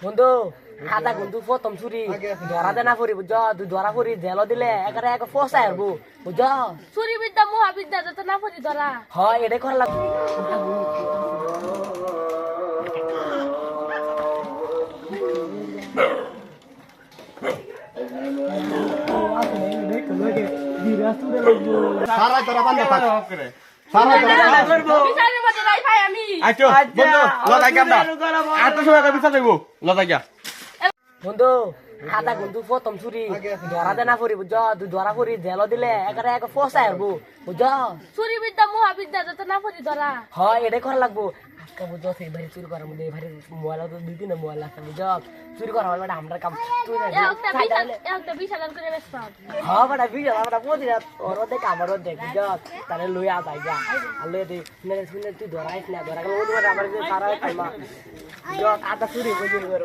বন্ধু আধা বন্ধু প্রথম চুরি ধরা দেনা ফুরি বুঝ তুই ধরা ফুরি জেল দিলে একারে এক ফসাই হব বুঝ চুরি বিদ্যা মহাবিদ্যা যত না পড়ি ধরা হয় এটাই করা সারা তোরা বান্ধব থাক। সারা তোরা বিচারের মধ্যে নাই ভাই আমি আইতো বন্ধু লদাই কামটা আট সময় একটা বিচার দেব লদাই গিয়া বন্ধু আধা বন্ধু প্রথম চুরি। ধরা দেনা ফুরি বুঝ তুই ধরা ফুরি জেল দিলে একারে এক ফসাই হব বুঝ চুরি বিদ্যা মহাবিদ্যা যত না পড়ি ধরা হয় এটাই করা লাগবো। আজকে বুঝ সেই বাড়ি চুরি করার মধ্যে এবারে মোবাইল তো দুই তিন মোবাইল আছে বুঝ চুরি করা হবে আমরা কাম তুই না একটা বিশাল করে বেসপাম হ্যাঁ বেটা বিজল আমরা পৌঁছে যা ওর দেখ আমার দেখ বুঝ তাহলে লই আ যাই যা। আর লই দে শুনে শুনে তুই ধরাইস না ধরা গেলে ওদের আমার যে সারা খাইমা। বুঝ আটা চুরি বুঝি করে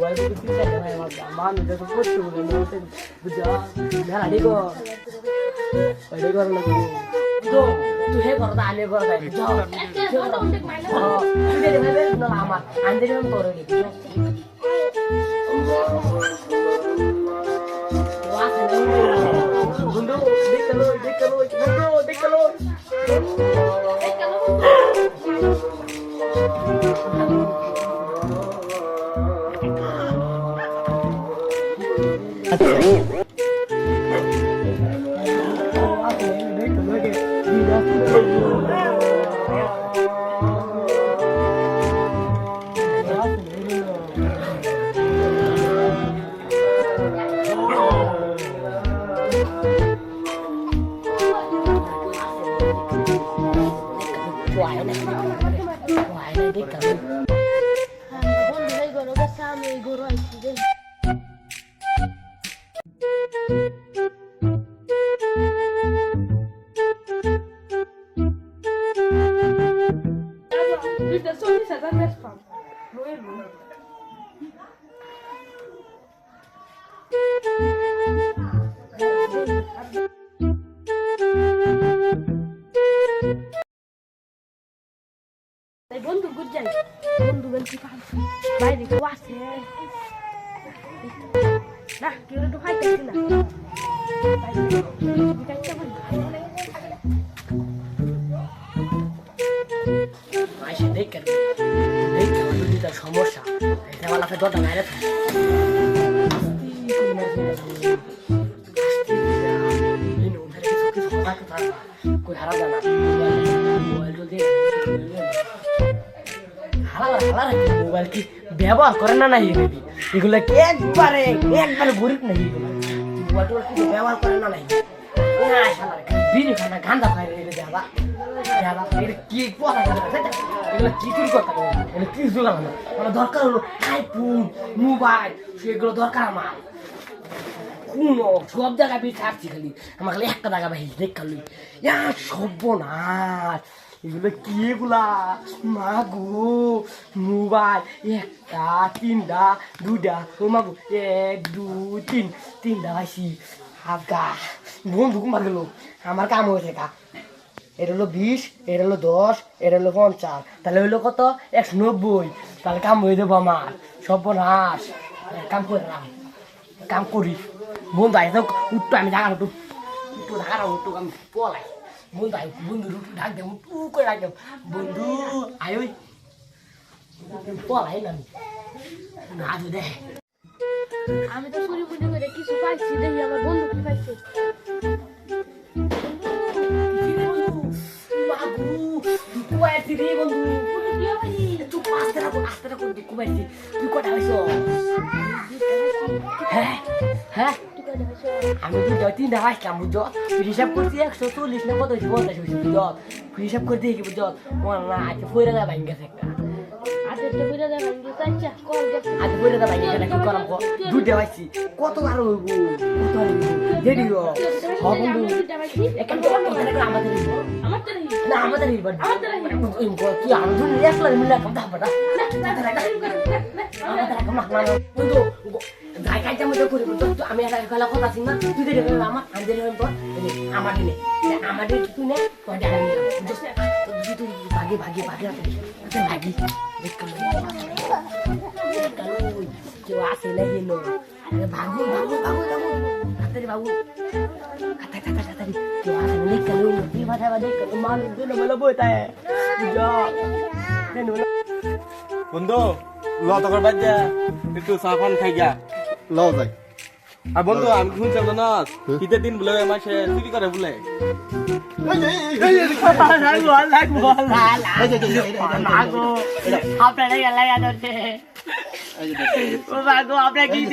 দেখ কালোই আস্তে ধীরে আস্তে মোবাইল তো কিছু চাই না আমার মান এটা তো করতে বলে না ওতে বুঝা মেলা দিগো ওইটা করো না তো তুই হে করো আলে করো তাই বুঝা তুই দে দে না আমার আন্দে না তোর রে গুন্ডু দেখল দেখল গুন্ডু বন্ধু, গুড যাই বন্ধু বলছি বাইরে কেউ আছে? না, কেউ তো না। খাইতে দুইটা সমস্যা। এটা বলা মোবাইল হালা মোবাইল কি ব্যবহার করে না নাই এগুলি কি একবারে একবারে গরিব নাই মোবাইল টোবাইল কিছু ব্যবহার করে না নাই কি কি কি মানে দরকার হলো আইফোন মোবাইল সেগুলো দরকার আমার। কোনো সব জায়গায় বেশি থাকছি খালি। আমার খালি একটা জায়গা ভাই দেখ খালি। ইয়া, সর্বনাশ। এগুলো কি এগুলা? মাগো মোবাইল, একটা, তিনটা দুটা ও মাগো এক দুই তিন, তিনটা আইসি আগা বন্ধু কুমার গেল। আমার কাম হয়েছে কা এটা হলো বিশ, এটা হলো দশ, এটা হলো পঞ্চাশ। তাহলে হলো কত? একশো নব্বই। তাহলে কাম হয়ে দেবো আমার। সর্বনাশ। কাম করলাম কাম করি বন্ধু আই তো উঠতো আমি জায়গা উঠু। উঠু জায়গা উঠু আমি পলাই। বন্ধু আই বন্ধু উঠু ডাক দে উঠু করে ডাক দে। বন্ধু আয় ওই। পলাই না না দে। আমি তো চুরি বুঝি করে কিছু পাইছি দেখি আমার বন্ধু কি পাইছে। দুঃখ কি হ্যাঁ হ্যাঁ আমি তো যত তিনটা হাসলাম বুঝছ হিসাব করছি একশো চল্লিশ না কত পঞ্চাশ হয়েছে বুঝছ হিসাব করতে বুঝছ আমার না আজকে ফইরা দেয় ভাঙ্গে একটা আচ্ছা আচ্ছা আজ ফইরা দেয় ভাঙ্গে গেছে কি করাম দুধে পাইছি কত আর হইব কত দেরি গো হ বন্ধু আমাদের না কি একলা মিলে না না বন্ধু গাই জামে বন্ধু তো আমি একটা গলা কথা আছি না। তুই দেখে গেল আমার আন্দে হইব আমার দিনে আমার দিনে তুই নে জানা নিলাম বুঝছ তুই তুই ভাগে ভাগে ভাগে আচ্ছা ভাগি। কেউ আসে না হেনো? ভাগু ভাগু ভাগু ভাগু। হাতারি ভাগু। হাতারি হাতারি হাতারি কেউ আসে না দেখ তুই মাথা বাদে মাল দিন বলে বইতা যা বন্ধু, ল বাদ যা একটু পান খাই গা লও যাই আর বন্ধু আমি শুনছিলাম জানো শীতের দিন বলে মাসে চুরি করে বলে আপনারা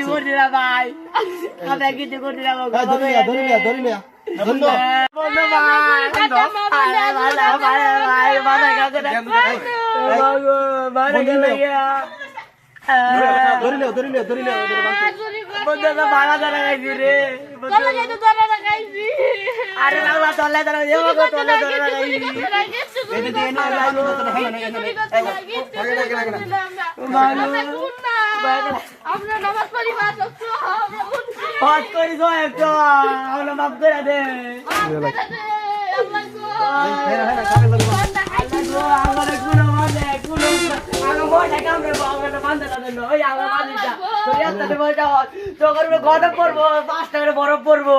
করছি না ভাই আপনারা কিছু করছি না আরে তো বাবা তলে ধরে তলে ধরে তো আপনার নামাজ পড়ি মা সত্য করি গো আমরা মাফ করে দে। গো আমার কোনো কোনো আমার মোটা কামড়ে আমার বান্ধা ওই আমার বান্ধা তো এত তো করবে গদম করব পাঁচটা করে বরফ পড়ব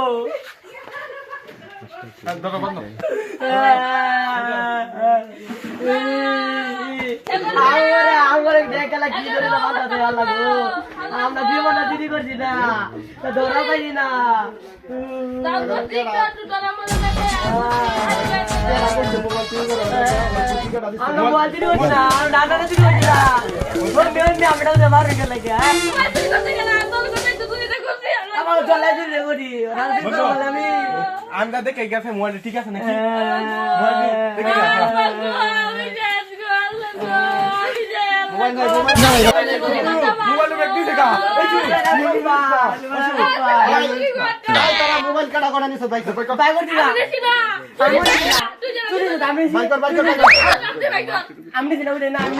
আমরা আমরা দিদি করছি না ধরা পাইছি না আমরা না আমরা আমি দেখে গেছে মোবাইল ঠিক আছে নাকি? মোবাইল কাটা করা নিছে আমি আমি না আমি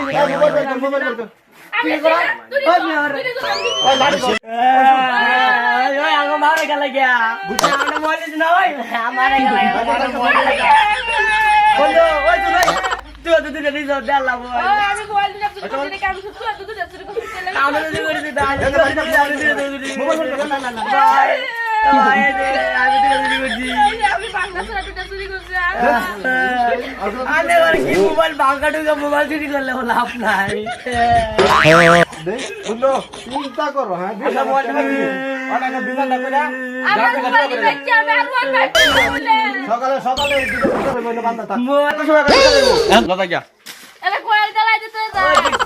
মারে গেল গিয়া। আমরা না ওই আমারে গেল বন্ধু ওই তুই তুই তো তুই দেলা বল ভাই আনে এবার কি মোবাইল ভাঙা ঢুকে মোবাইল চুরি করলে লাভ নাই বন্ধু চিন্তা করো হ্যাঁ। সকালে সকালে দিতে বলে